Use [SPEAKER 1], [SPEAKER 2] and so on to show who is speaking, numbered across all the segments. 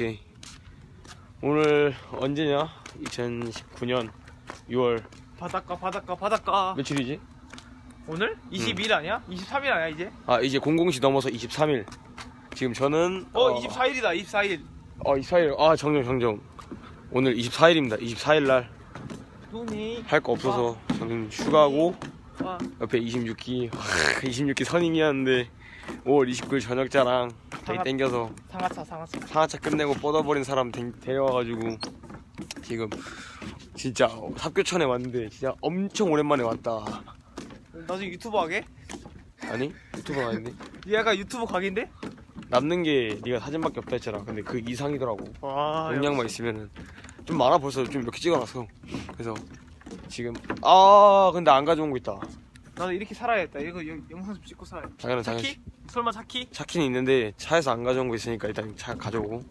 [SPEAKER 1] 오케이. 오늘 언제냐? 2019년 6월
[SPEAKER 2] 바닷가 바닷가 바닷가
[SPEAKER 1] 며칠이지?
[SPEAKER 2] 오늘? 22일 아니야? 23일 아니야 이제?
[SPEAKER 1] 아 이제 00시 넘어서 23일. 지금 저는
[SPEAKER 2] 어, 24일이다 24일
[SPEAKER 1] 어 24일. 아 정정 정정. 오늘 24일입니다. 24일 날 할거
[SPEAKER 2] 눈이
[SPEAKER 1] 없어서 저는 휴가고
[SPEAKER 2] 와,
[SPEAKER 1] 옆에 26기 26기 선임이었는데 5월 29일 저녁 자랑. 되게
[SPEAKER 2] 상하-
[SPEAKER 1] 땡겨서
[SPEAKER 2] 상하차 상하차.
[SPEAKER 1] 상하차 끝내고 뻗어버린 사람 데, 데려와가지고 지금 진짜 삽교천에 왔는데 진짜 엄청 오랜만에 왔다.
[SPEAKER 2] 나중에 유튜브 하게?
[SPEAKER 1] 아니? 유튜버 아닌데?
[SPEAKER 2] 얘가 유튜브 각인데?
[SPEAKER 1] 남는 게 네가 사진밖에 없다 했잖아. 근데 그 이상이더라고.
[SPEAKER 2] 와
[SPEAKER 1] 용량만 있으면은. 좀 많아 벌써. 좀 몇 개 찍어놨어 그래서 지금 아 근데 안 가져온 거 있다
[SPEAKER 2] 나도 이렇게 살아야겠다. 이거 영- 영상 좀 찍고 살아야
[SPEAKER 1] 당연히 당연히.
[SPEAKER 2] 차키? 설마 차키?
[SPEAKER 1] 차키는 있는데 차에서 안 가져온 거 있으니까 일단 차 가져오고.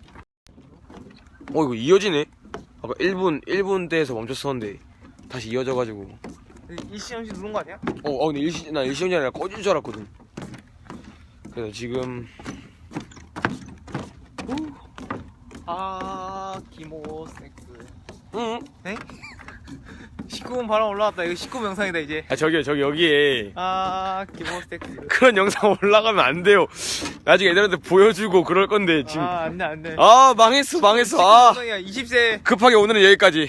[SPEAKER 1] 어 이거 이어지네? 아까 1분 1분 대에서 멈췄었는데 다시 이어져가지고.
[SPEAKER 2] 일시정지 누른 거 아니야?
[SPEAKER 1] 어, 어 근데 일시 나 일시정지 아니라 꺼진 줄 알았거든. 그래서 지금
[SPEAKER 2] 아 기모 섹스
[SPEAKER 1] 응?
[SPEAKER 2] 19분 바람 올라왔다. 이거 19분 영상이다 이제.
[SPEAKER 1] 아 저기요 저기 여기에
[SPEAKER 2] 아 기모섹스.
[SPEAKER 1] 그런 영상 올라가면 안 돼요. 나중에 애들한테 보여주고 그럴 건데 지금.
[SPEAKER 2] 아 안돼 안돼.
[SPEAKER 1] 아 망했어 망했어. 아.
[SPEAKER 2] 20세.
[SPEAKER 1] 급하게 오늘은 여기까지